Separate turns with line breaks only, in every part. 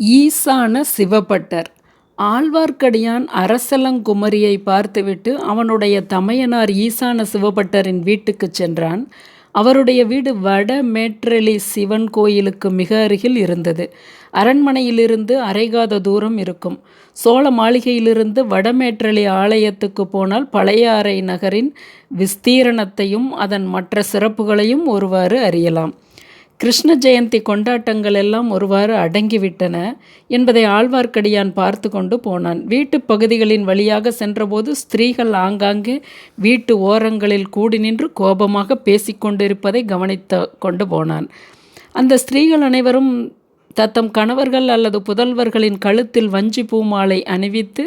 ஈசான சிவபட்டர் ஆழ்வார்க்கடியான் அரசலங்குமரியை பார்த்துவிட்டு அவனுடைய தமையனார் ஈசான சிவபட்டரின் வீட்டுக்கு சென்றான். அவருடைய வீடு வட மேற்றலி சிவன் கோயிலுக்கு மிக அருகில் இருந்தது. அரண்மனையிலிருந்து அரைகாத தூரம் இருக்கும். சோழ மாளிகையிலிருந்து வடமேற்றலி ஆலயத்துக்குப் போனால் பழையாறை நகரின் விஸ்தீரணத்தையும் அதன் மற்ற சிறப்புகளையும் ஒருவாறு அறியலாம். கிருஷ்ண ஜெயந்தி கொண்டாட்டங்கள் எல்லாம் ஒருவாறு அடங்கிவிட்டன என்பதை ஆழ்வார்க்கடியான் பார்த்து கொண்டு போனான். வீட்டுப் பகுதிகளின் வழியாக சென்றபோது ஸ்திரீகள் ஆங்காங்கே வீட்டு ஓரங்களில் கூடி நின்று கோபமாக பேசிக் கொண்டிருப்பதை கவனித்து கொண்டு போனான். அந்த ஸ்திரீகள் அனைவரும் தத்தம் கணவர்கள் அல்லது புதல்வர்களின் கழுத்தில் வஞ்சி பூமாலை அணிவித்து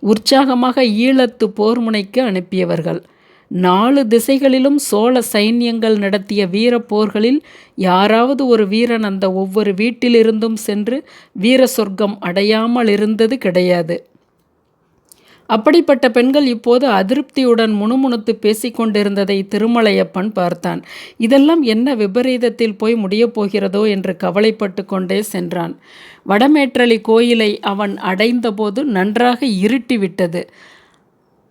உற்சாகமாக ஈழத்துப் போர்முனைக்கு அனுப்பியவர்கள். நாலு திசைகளிலும் சோழ சைன்யங்கள் நடத்திய வீரப் போர்களில் யாராவது ஒரு வீரன் அந்த ஒவ்வொரு வீட்டிலிருந்தும் சென்று வீர சொர்க்கம் அடையாமல் இருந்தது கிடையாது. அப்படிப்பட்ட பெண்கள் இப்போது அதிருப்தியுடன் முணுமுணுத்து பேசிக் கொண்டிருந்ததை திருமலையப்பன் பார்த்தான். இதெல்லாம் என்ன விபரீதத்தில் போய் முடியப் போகிறதோ என்று கவலைப்பட்டு கொண்டே சென்றான். வடமேற்றலி கோயிலை அவன் அடைந்தபோது நன்றாக இருட்டிவிட்டது.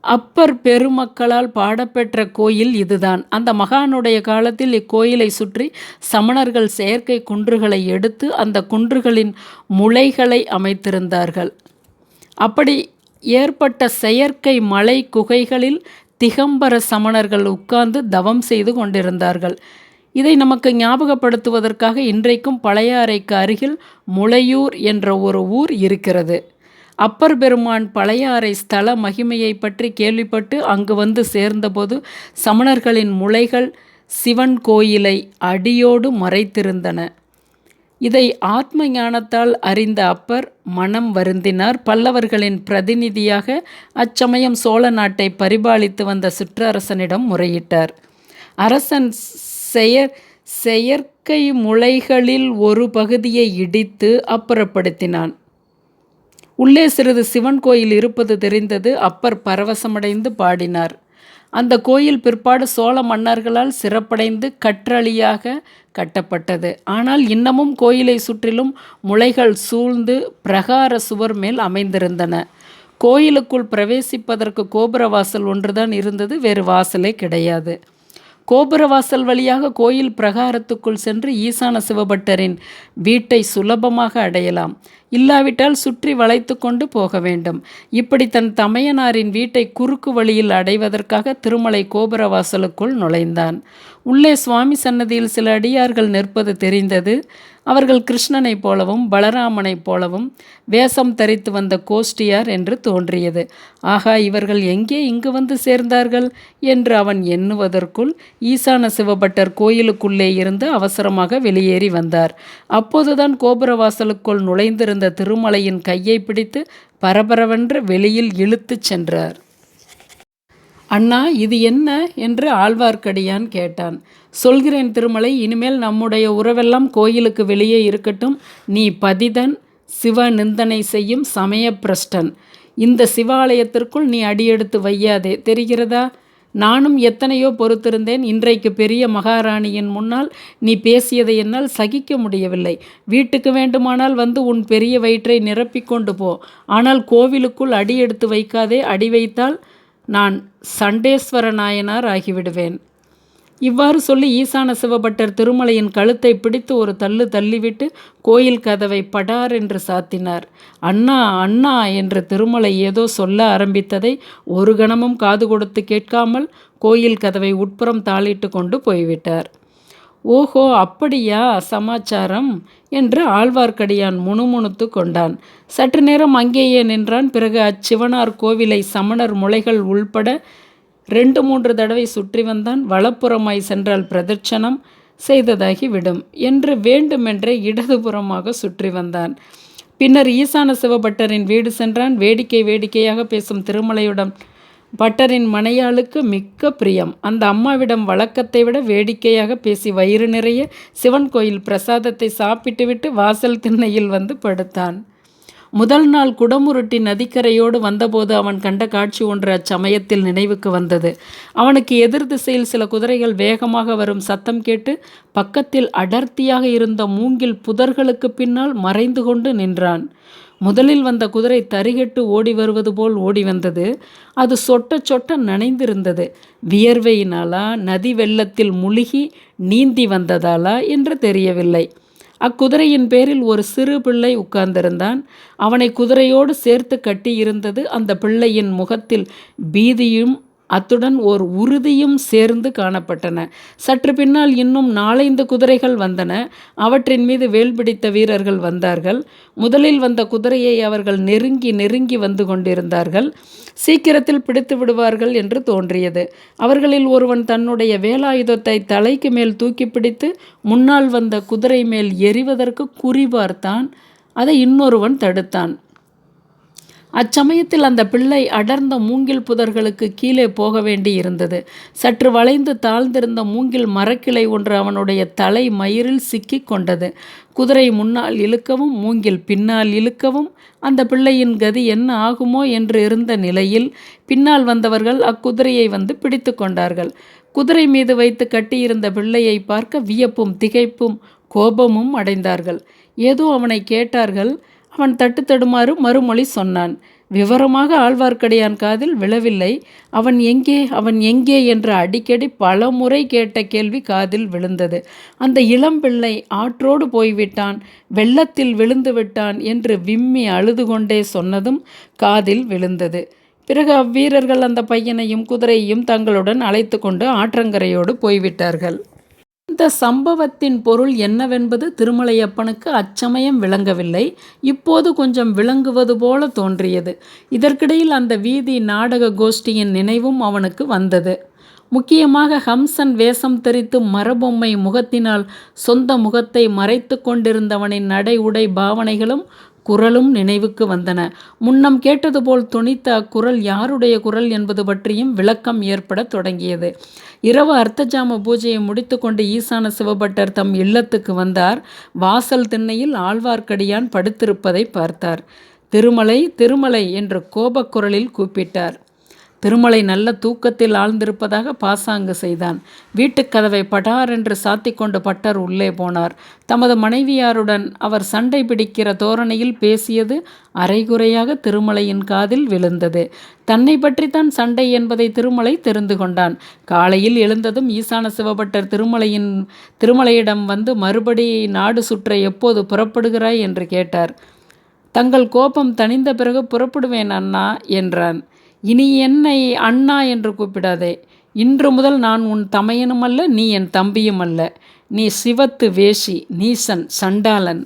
அப்பர் பெருமக்களால் பாடப்பெற்ற கோயில் இதுதான். அந்த மகானுடைய காலத்தில் இக்கோயிலை சுற்றி சமணர்கள் செயற்கை குன்றுகளை எடுத்து அந்த குன்றுகளின் முளைகளை அமைத்திருந்தார்கள். அப்படி ஏற்பட்ட செயற்கை மலை குகைகளில் திகம்பர சமணர்கள் உட்கார்ந்து தவம் செய்து கொண்டிருந்தார்கள். இதை நமக்கு ஞாபகப்படுத்துவதற்காக இன்றைக்கும் பழையாறைக்கு அருகில் முளையூர் என்ற ஒரு ஊர் இருக்கிறது. அப்பர் பெருமான் பழையாறை ஸ்தல மகிமையை பற்றி கேள்விப்பட்டு அங்கு வந்து சேர்ந்தபோது சமணர்களின் முளைகள் சிவன் கோயிலை அடியோடு மறைத்திருந்தன. இதை ஆத்ம ஞானத்தால் அறிந்த அப்பர் மனம் வருந்தினார். பல்லவர்களின் பிரதிநிதியாக அச்சமயம் சோழ நாட்டை பரிபாலித்து வந்த சுற்றரசனிடம் முறையிட்டார். அரசன் செயற் செயற்கை முளைகளில் ஒரு பகுதியை இடித்து அப்புறப்படுத்தினான். உள்ளே சிறிது சிவன் கோயில் இருப்பது தெரிந்தது. அப்பர் பரவசமடைந்து பாடினார். அந்த கோயில் பிற்பாடு சோழ மன்னர்களால் சிறப்படைந்து கற்றளியாக கட்டப்பட்டது. ஆனால் இன்னமும் கோயிலை சுற்றிலும் முளைகள் சூழ்ந்து பிரகார சுவர் மேல் அமைந்திருந்தன. கோயிலுக்குள் பிரவேசிப்பதற்கு கோபுர வாசல் ஒன்றுதான் இருந்தது வேறு வாசலே கிடையாது. கோபுர வாசல் வழியாக கோயில் பிரகாரத்துக்குள் சென்று ஈசான சிவபட்டரின் வீட்டை சுலபமாக அடையலாம். இல்லாவிட்டால் சுற்றி வளைத்து கொண்டு போக வேண்டும். இப்படி தன் தமையனாரின் வீட்டைக் குறுக்கு வழியில் அடைவதற்காக திருமலை கோபுர வாசலுக்குள் நுழைந்தான். உள்ளே சுவாமி சன்னதியில் சில அடியார்கள் நிற்பது தெரிந்தது. அவர்கள் கிருஷ்ணனைப் போலவும் பலராமனைப் போலவும் வேஷம் தரித்து வந்த கோஷ்டியார் என்று தோன்றியது. ஆகா இவர்கள் எங்கே இங்கு வந்து சேர்ந்தார்கள்? என்று அவன் எண்ணுவதற்குள் ஈசான சிவபட்டர் கோயிலுக்குள்ளே இருந்து அவசரமாக வெளியேறி வந்தார். அப்போதுதான் கோபுர வாசலுக்குள் திருமலையின் கையை பிடித்து பரபரவென்று வெளியில் இழுத்துச் சென்றார். அண்ணா இது என்ன? என்று ஆழ்வார்க்கடியான் கேட்டான். சொல்கிறேன் திருமலை. இனிமேல் நம்முடைய உறவெல்லாம் கோயிலுக்கு வெளியே இருக்கட்டும். நீ பதிதன் சிவ நிந்தனை செய்யும் சமய பிரஷ்டன். இந்த சிவாலயத்திற்குள் நீ அடியெடுத்து வையாதே. தெரிகிறதா? நானும் எத்தனையோ பொறுத்திருந்தேன். இன்றைக்கு பெரிய மகாராணியின் முன்னால் நீ பேசியதை என்னால் சகிக்க முடியவில்லை. வீட்டுக்கு வேண்டுமானால் வந்து உன் பெரிய வயிற்றை நிரப்பிக்கொண்டு போ. ஆனால் கோவிலுக்குள் அடி எடுத்து வைக்காதே. அடி வைத்தால் நான் சண்டேஸ்வர நாயனார் ஆகிவிடுவேன். இவ்வாறு சொல்லி ஈசான சிவபட்டர் திருமலையின் கழுத்தை பிடித்து ஒரு தள்ளு தள்ளிவிட்டு கோயில் கதவை படார் என்று சாத்தினார். அண்ணா அண்ணா என்று திருமலை ஏதோ சொல்ல ஆரம்பித்ததை ஒரு கணமும் காது கொடுத்து கேட்காமல் கோயில் கதவை உட்புறம் தாளிட்டு கொண்டு போய்விட்டார். ஓஹோ அப்படியா சமாச்சாரம் என்று ஆழ்வார்க்கடியான் முணுமுணுத்து கொண்டான். சற்று நேரம் அங்கேயே நின்றான். பிறகு அச்சிவனார் கோவிலை சமணர் முளைகள் உள்பட ரெண்டு மூன்று தடவை சுற்றி வந்தான். வலப்புறமாய் சென்றால் பிரதட்சணம் செய்ததாகி விடும் என்று வேண்டுமென்றே இடதுபுறமாக சுற்றி வந்தான். பின்னர் ஈசான சிவபட்டரின் வீடு சென்றான். வேடிக்கை வேடிக்கையாக பேசும் திருமலையுடன் பட்டரின் மனையாளுக்கு மிக்க பிரியம். அந்த அம்மாவிடம் வழக்கத்தை விட வேடிக்கையாக பேசி வயிறு நிறைய சிவன் கோயில் பிரசாதத்தை சாப்பிட்டுவிட்டு வாசல் திண்ணையில் வந்து படுத்தான். முதல் நாள் குடமுருட்டி நதிக்கரையோடு வந்தபோது அவன் கண்ட காட்சி ஒன்று அச்சமயத்தில் நினைவுக்கு வந்தது. அவனுக்கு எதிர் திசையில் சில குதிரைகள் வேகமாக வரும் சத்தம் கேட்டு பக்கத்தில் அடர்த்தியாக இருந்த மூங்கில் புதர்களுக்கு பின்னால் மறைந்து கொண்டு நின்றான். முதலில் வந்த குதிரை தரிகெட்டு ஓடி வருவது போல் ஓடி வந்தது. அது சொட்ட சொட்ட நனைந்திருந்தது. வியர்வையினாலா நதி வெள்ளத்தில் முழுகி நீந்தி வந்ததாலா என்று தெரியவில்லை. அக்குதிரையின் பேரில் ஒரு சிறு பிள்ளை உட்கார்ந்திருந்தான். அவனை குதிரையோடு சேர்த்து கட்டியிருந்தது அந்த பிள்ளையின் முகத்தில் பீதியும் அத்துடன் ஓர் உறுதியும் சேர்ந்து காணப்பட்டன. சற்று பின்னால் இன்னும் நாலைந்து குதிரைகள் வந்தன. அவற்றின் மீது வேல் பிடித்த வீரர்கள் வந்தார்கள். முதலில் வந்த குதிரையை அவர்கள் நெருங்கி நெருங்கி வந்து கொண்டிருந்தார்கள். சீக்கிரத்தில் பிடித்து விடுவார்கள் என்று தோன்றியது. அவர்களில் ஒருவன் தன்னுடைய வேலாயுதத்தை தலைக்கு மேல் தூக்கி பிடித்து முன்னால் வந்த குதிரை மேல் எறிவதற்கு குறிபார்த்தான் அதை இன்னொருவன் தடுத்தான். அச்சமயத்தில் அந்த பிள்ளை அடர்ந்த மூங்கில் புதர்களுக்கு கீழே போக வேண்டி இருந்தது. சற்று வளைந்து தாழ்ந்திருந்த மூங்கில் மரக்கிளை ஒன்று அவனுடைய தலை மயிரில் சிக்கி கொண்டது. குதிரை முன்னால் இழுக்கவும் மூங்கில் பின்னால் இழுக்கவும் அந்த பிள்ளையின் கதி என்ன ஆகுமோ என்று இருந்த நிலையில் பின்னால் வந்தவர்கள் அக்குதிரையை வந்து பிடித்து கொண்டார்கள். குதிரை மீது வைத்து கட்டியிருந்த பிள்ளையை பார்க்க வியப்பும் திகைப்பும் கோபமும் அடைந்தார்கள். ஏதோ அவனை கேட்டார்கள் அவன் தட்டு தடுமாறு மறுமொழி சொன்னான். விவரமாக ஆழ்வார்க்கடியான் காதில் விழவில்லை. அவன் எங்கே அவன் எங்கே? என்று அடிக்கடி பல முறை கேட்ட கேள்வி காதில் விழுந்தது. அந்த இளம்பிள்ளை ஆற்றோடு போய்விட்டான் வெள்ளத்தில் விழுந்து விட்டான் என்று விம்மி அழுது கொண்டே சொன்னதும் காதில் விழுந்தது. பிறகு அவ்வீரர்கள் அந்த பையனையும் குதிரையையும் தங்களுடன் அழைத்து கொண்டு ஆற்றங்கரையோடு போய்விட்டார்கள். இந்த சம்பவத்தின் பொருள் என்னவென்பது திருமலையப்பனுக்கு அச்சமயம் விளங்கவில்லை. இப்போது கொஞ்சம் விளங்குவது போல தோன்றியது. இதற்கிடையில் அந்த வீதி நாடக கோஷ்டியின் நினைவும் அவனுக்கு வந்தது. முக்கியமாக ஹம்சன் வேஷம் தெரித்து மரபொம்மை முகத்தினால் சொந்த முகத்தை மறைத்து கொண்டிருந்தவனின் நடை உடை பாவனைகளும் குரலும் நினைவுக்கு வந்தன. முன்னம் கேட்டது போல் துணித்த அக்குரல் யாருடைய குரல் என்பது பற்றியும் விளக்கம் ஏற்பட தொடங்கியது. இரவு அர்த்தஜாம பூஜையை முடித்துக்கொண்டு ஈசான சிவபட்டர் தம் இல்லத்துக்கு வந்தார். வாசல் திண்ணையில் ஆழ்வார்க்கடியான் படுத்திருப்பதை பார்த்தார். திருமலை திருமலை என்று கோபக்குரலில் கூப்பிட்டார். திருமலை நல்ல தூக்கத்தில் ஆழ்ந்திருப்பதாக பாசாங்கு செய்தான். வீட்டுக் கதவை படார் என்று சாத்தி கொண்டு பட்டர் உள்ளே போனார். தமது மனைவியாருடன் அவர் சண்டை பிடிக்கிற தோரணையில் பேசியது அரைகுறையாக திருமலையின் காதில் விழுந்தது. தன்னை பற்றித்தான் சண்டை என்பதை திருமலை தெரிந்து கொண்டான். காலையில் எழுந்ததும் ஈசான சிவபட்டர் திருமலையின் திருமலையிடம் வந்து மறுபடி நாடு சுற்ற எப்போது புறப்படுகிறாய் என்று கேட்டார். தங்கள் கோபம் தணிந்த பிறகு புறப்படுவேன் அண்ணா என்றான். இனி என்னை அண்ணா என்று கூப்பிடாதே. இன்று முதல் நான் உன் தமையனும் அல்ல நீ என் தம்பியும் அல்ல நீ சிவத்து வேஷி நீசன் சண்டாளன்.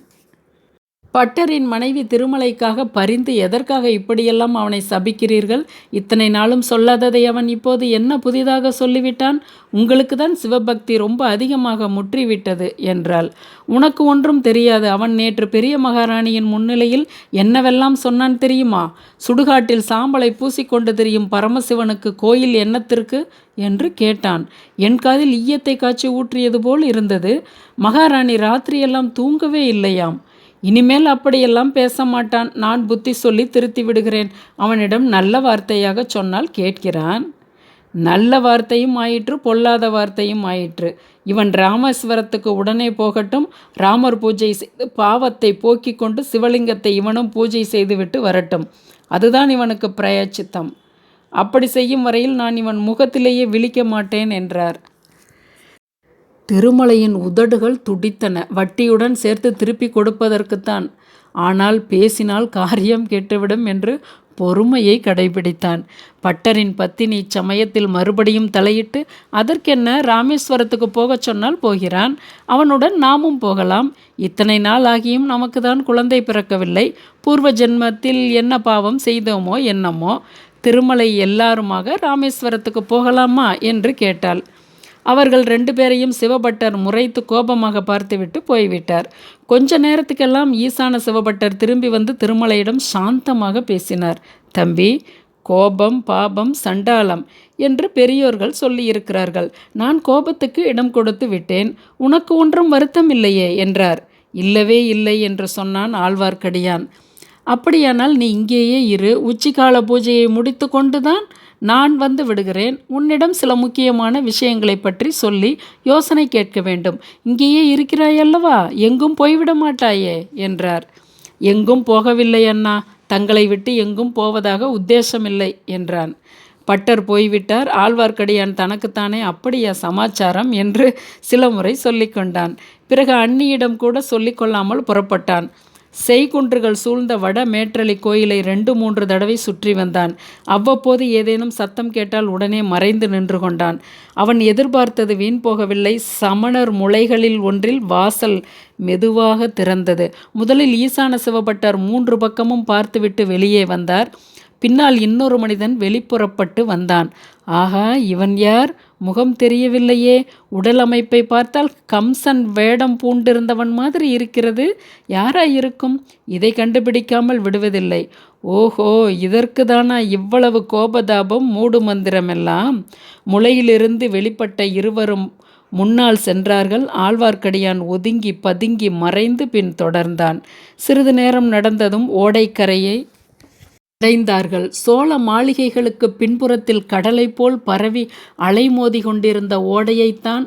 பட்டரின் மனைவி திருமலைக்காக பரிந்து எதற்காக இப்படியெல்லாம் அவனை சபிக்கிறீர்கள்? இத்தனை நாளும் சொல்லாததை அவன் இப்போது என்ன புதிதாக சொல்லிவிட்டான்? உங்களுக்கு தான் சிவபக்தி ரொம்ப அதிகமாக முற்றிவிட்டது என்றாள். உனக்கு ஒன்றும் தெரியாது அவன் நேற்று பெரிய மகாராணியின் முன்னிலையில் என்னவெல்லாம் சொன்னான் தெரியுமா? சுடுகாட்டில் சாம்பலை பூசிக்கொண்டு தெரியும் பரமசிவனுக்கு கோயில் என்னத்திற்கு? என்று கேட்டான். என் காதில் ஈயத்தை காய்ச்சி ஊற்றியது போல் இருந்தது. மகாராணி ராத்திரியெல்லாம் தூங்கவே இல்லையாம். இனிமேல் அப்படியெல்லாம் பேச மாட்டான் நான் புத்தி சொல்லி திருத்தி விடுகிறேன். அவனிடம் நல்ல வார்த்தையாக சொன்னால் கேட்கிறான். நல்ல வார்த்தையும் ஆயிற்று பொல்லாத வார்த்தையும் ஆயிற்று. இவன் ராமேஸ்வரத்துக்கு உடனே போகட்டும். ராமர் பூஜை செய்து பாவத்தை போக்கிக் கொண்டு சிவலிங்கத்தை இவனும் பூஜை செய்துவிட்டு வரட்டும். அதுதான் இவனுக்கு பிரயச்சித்தம். அப்படி செய்யும் வரையில் நான் இவன் முகத்திலேயே விழிக்க மாட்டேன் என்றார். திருமலையின் உதடுகள் துடித்தன. வட்டியுடன் சேர்த்து திருப்பி கொடுப்பதற்குத்தான். ஆனால் பேசினால் காரியம் கெட்டுவிடும் என்று பொறுமையை கடைபிடித்தான். பட்டரின் பத்தினி சமயத்தில் மறுபடியும் தலையிட்டு அதற்கென்ன? ராமேஸ்வரத்துக்கு போகச் சொன்னால் போகிறான். அவனுடன் நாமும் போகலாம். இத்தனை நாள் ஆகியும் நமக்கு தான் குழந்தை பிறக்கவில்லை. பூர்வ ஜென்மத்தில் என்ன பாவம் செய்தோமோ என்னமோ. திருமலை எல்லாருமாக ராமேஸ்வரத்துக்கு போகலாமா? என்று கேட்டாள். அவர்கள் ரெண்டு பேரையும் சிவபட்டர் முறைத்து கோபமாக பார்த்துவிட்டு போய்விட்டார். கொஞ்ச நேரத்துக்கெல்லாம் ஈசான சிவபட்டர் திரும்பி வந்து திருமலையிடம் சாந்தமாக பேசினார். தம்பி கோபம் பாபம் சண்டாளம் என்று பெரியோர்கள் சொல்லியிருக்கிறார்கள். நான் கோபத்துக்கு இடம் கொடுத்து விட்டேன். உனக்கு ஒன்றும் வருத்தம் இல்லையே என்றார். இல்லவே இல்லை என்று சொன்னான் ஆழ்வார்க்கடியான். அப்படியானால் நீ இங்கேயே இரு. உச்சிக்கால பூஜையை முடித்து கொண்டுதான் நான் வந்து விடுகிறேன். உன்னிடம் சில முக்கியமான விஷயங்களை பற்றி சொல்லி யோசனை கேட்க வேண்டும். இங்கேயே இருக்கிறாயல்லவா எங்கும் போய்விட மாட்டாயே? என்றார். எங்கும் போகவில்லை அண்ணா. தங்களை விட்டு எங்கும் போவதாக உத்தேசமில்லை என்றான். பட்டர் போய்விட்டார். ஆழ்வார்க்கடியான் தனக்குத்தானே அப்படியா சமாச்சாரம் என்று சில முறை சொல்லிக்கொண்டான். பிறகு அண்ணியிடம் கூட சொல்லிக்கொள்ளாமல் புறப்பட்டான். செய்குன்றுகள் சூழ்ந்த வட மேற்றலி கோயிலை ரெண்டு மூன்று தடவை சுற்றி வந்தான். அவ்வப்போது ஏதேனும் சத்தம் கேட்டால் உடனே மறைந்து நின்று கொண்டான். அவன் எதிர்பார்த்தது வீண் போகவில்லை. சமணர் முளைகளில் ஒன்றில் வாசல் மெதுவாக திறந்தது. முதலில் ஈசான சிவபட்டர் மூன்று பக்கமும் பார்த்துவிட்டு வெளியே வந்தார். பின்னால் இன்னொரு மனிதன் வெளிப்புறப்பட்டு வந்தான். ஆகா இவன் யார்? முகம் தெரியவில்லையே. உடல் அமைப்பை பார்த்தால் கம்சன் வேடம் பூண்டிருந்தவன் மாதிரி இருக்கிறது. யாராயிருக்கும்? இதை கண்டுபிடிக்காமல் விடுவதில்லை. ஓஹோ இதற்கு தானா இவ்வளவு கோபதாபம் மூடு மந்திரமெல்லாம் முளையிலிருந்து வெளிப்பட்ட இருவரும் முன்னால் சென்றார்கள். ஆழ்வார்க்கடியான் ஒதுங்கி பதுங்கி மறைந்து பின் தொடர்ந்தான். சிறிது நேரம் நடந்ததும் ஓடைக்கரையை அடைந்தார்கள். சோழ மாளிகைகளுக்கு பின்புறத்தில் கடலை போல் பரவி அலைமோதி கொண்டிருந்த ஓடையைத்தான்.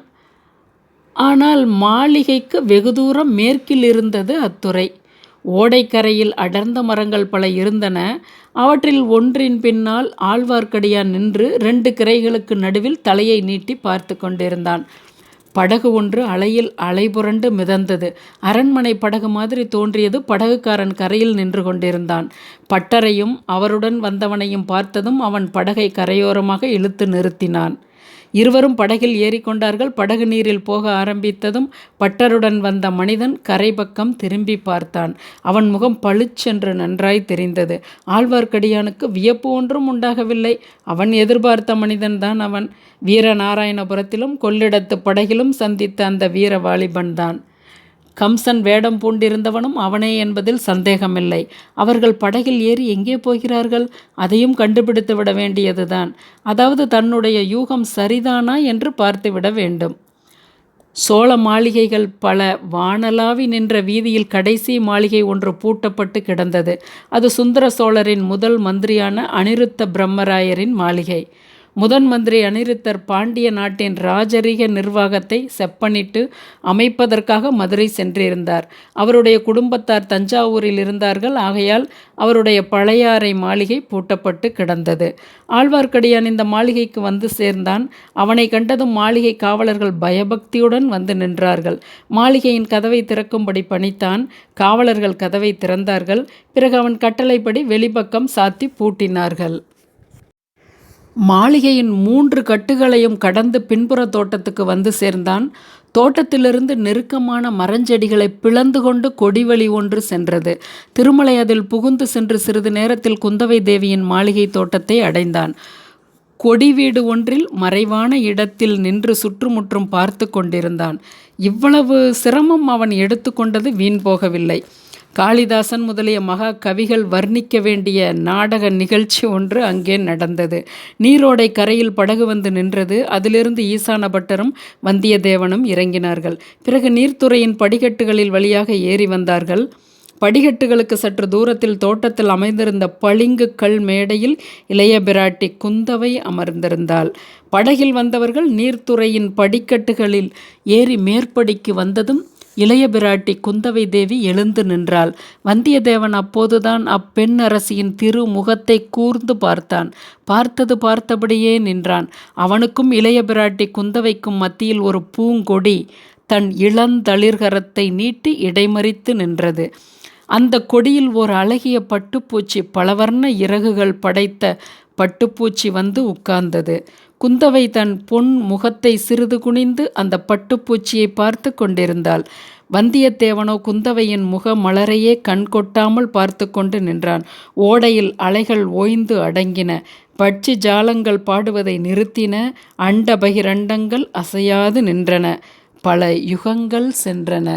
ஆனால் மாளிகைக்கு வெகு தூரம் மேற்கில் இருந்தது அத்துறை. ஓடைக்கரையில் அடர்ந்த மரங்கள் பல இருந்தன. அவற்றில் ஒன்றின் பின்னால் ஆழ்வார்க்கடியான் நின்று ரெண்டு கிரைகளுக்கு நடுவில் தலையை நீட்டி பார்த்து கொண்டிருந்தான். படகு ஒன்று அலையில் அலைபுரண்டு மிதந்தது. அரண்மனை படகு மாதிரி தோன்றியது படகுக்காரன் கரையில் நின்று கொண்டிருந்தான். பட்டரையும் அவருடன் வந்தவனையும் பார்த்ததும் அவன் படகை கரையோரமாக இழுத்து நிறுத்தினான். இருவரும் படகில் ஏறிக்கொண்டார்கள். படகு நீரில் போக ஆரம்பித்ததும் பட்டருடன் வந்த மனிதன் கரை பக்கம் திரும்பி பார்த்தான். அவன் முகம் பளிச்சென்று நன்றாய் தெரிந்தது. ஆழ்வார்க்கடியானுக்கு வியப்பு ஒன்றும் உண்டாகவில்லை. அவன் எதிர்பார்த்த மனிதன்தான் அவன். வீரநாராயணபுரத்திலும் கொள்ளிடத்து படகிலும் சந்தித்த அந்த வீர வாலிபன்தான் கம்சன் வேடம் பூண்டிருந்தவனும் அவனே என்பதில் சந்தேகமில்லை. அவர்கள் படகில் ஏறி எங்கே போகிறார்கள்? அதையும் கண்டுபிடித்து விட வேண்டியதுதான். அதாவது தன்னுடைய யூகம் சரிதானா என்று பார்த்துவிட வேண்டும். சோழ மாளிகைகள் பல வானலாவி நின்ற வீதியில் கடைசி மாளிகை ஒன்று பூட்டப்பட்டு கிடந்தது. அது சுந்தர சோழரின் முதல் மந்திரியான அனிருத்த பிரம்மராயரின் மாளிகை. முதன் மந்திரி அனிருத்தர் பாண்டிய நாட்டின் ராஜரீக நிர்வாகத்தை செப்பனிட்டு அமைப்பதற்காக மதுரை சென்றிருந்தார். அவருடைய குடும்பத்தார் தஞ்சாவூரில் இருந்தார்கள். ஆகையால் அவருடைய பழையாறை மாளிகை பூட்டப்பட்டு கிடந்தது. ஆழ்வார்க்கடியான் இந்த மாளிகைக்கு வந்து சேர்ந்தான். அவனை கண்டதும் மாளிகை காவலர்கள் பயபக்தியுடன் வந்து நின்றார்கள். மாளிகையின் கதவை திறக்கும்படி பணித்தான் காவலர்கள் கதவை திறந்தார்கள். பிறகு அவன் கட்டளைப்படி வெளிப்பக்கம் சாத்தி பூட்டினார்கள். மாளிகையின் மூன்று கட்டுகளையும் கடந்து பின்புற தோட்டத்துக்கு வந்து சேர்ந்தான். தோட்டத்திலிருந்து நெருக்கமான மரஞ்செடிகளை பிளந்து கொண்டு கொடிவழி ஒன்று சென்றது. திருமலை அதில் புகுந்து சென்று சிறிது நேரத்தில் குந்தவை தேவியின் மாளிகை தோட்டத்தை அடைந்தான். கொடி வீடு ஒன்றில் மறைவான இடத்தில் நின்று சுற்றுமுற்றும் பார்த்து கொண்டிருந்தான். இவ்வளவு சிரமம் அவன் எடுத்துக்கொண்டது வீண் போகவில்லை. காளிதாசன் முதலிய மகா கவிகள் வர்ணிக்க வேண்டிய நாடக நிகழ்ச்சி ஒன்று அங்கே நடந்தது. நீரோடை கரையில் படகு வந்து நின்றது. அதிலிருந்து ஈசான பட்டரும் வந்தியத்தேவனும் இறங்கினார்கள். பிறகு நீர்த்துறையின் படிக்கட்டுகளில் வழியாக ஏறி வந்தார்கள். படிக்கட்டுகளுக்கு சற்று தூரத்தில் தோட்டத்தில் அமைந்திருந்த பளிங்கு கல் மேடையில் இளைய பிராட்டி குந்தவை அமர்ந்திருந்தாள். படகில் வந்தவர்கள் நீர்த்துறையின் படிக்கட்டுகளில் ஏறி மேற்படிக்கு வந்ததும் இளைய பிராட்டி குந்தவை தேவி எழுந்து நின்றாள். வந்தியத்தேவன் அப்போதுதான் அப்பெண் அரசியின் திரு முகத்தை கூர்ந்து பார்த்தான். பார்த்தது பார்த்தபடியே நின்றான். அவனுக்கும் இளைய பிராட்டி குந்தவைக்கும் மத்தியில் ஒரு பூங்கொடி தன் இளந்தளிர்கரத்தை நீட்டி இடைமறித்து நின்றது. அந்த கொடியில் ஒரு அழகிய பட்டுப்பூச்சி பலவர்ண இறகுகள் படைத்த பட்டுப்பூச்சி வந்து உட்கார்ந்தது. குந்தவை தன் பொன் முகத்தை சிறிது குனிந்து அந்த பட்டுப்பூச்சியை பார்த்து கொண்டிருந்தாள். வந்தியத்தேவனோ குந்தவையின் முக மலரையே கண் கொட்டாமல் பார்த்து கொண்டு நின்றான். ஓடையில் அலைகள் ஓய்ந்து அடங்கின. பட்சி ஜாலங்கள் பாடுவதை நிறுத்தின. அண்ட பகிரண்டங்கள் அசையாது நின்றன. பல யுகங்கள் சென்றன.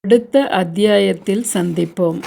அடுத்த அத்தியாயத்தில் சந்திப்போம்.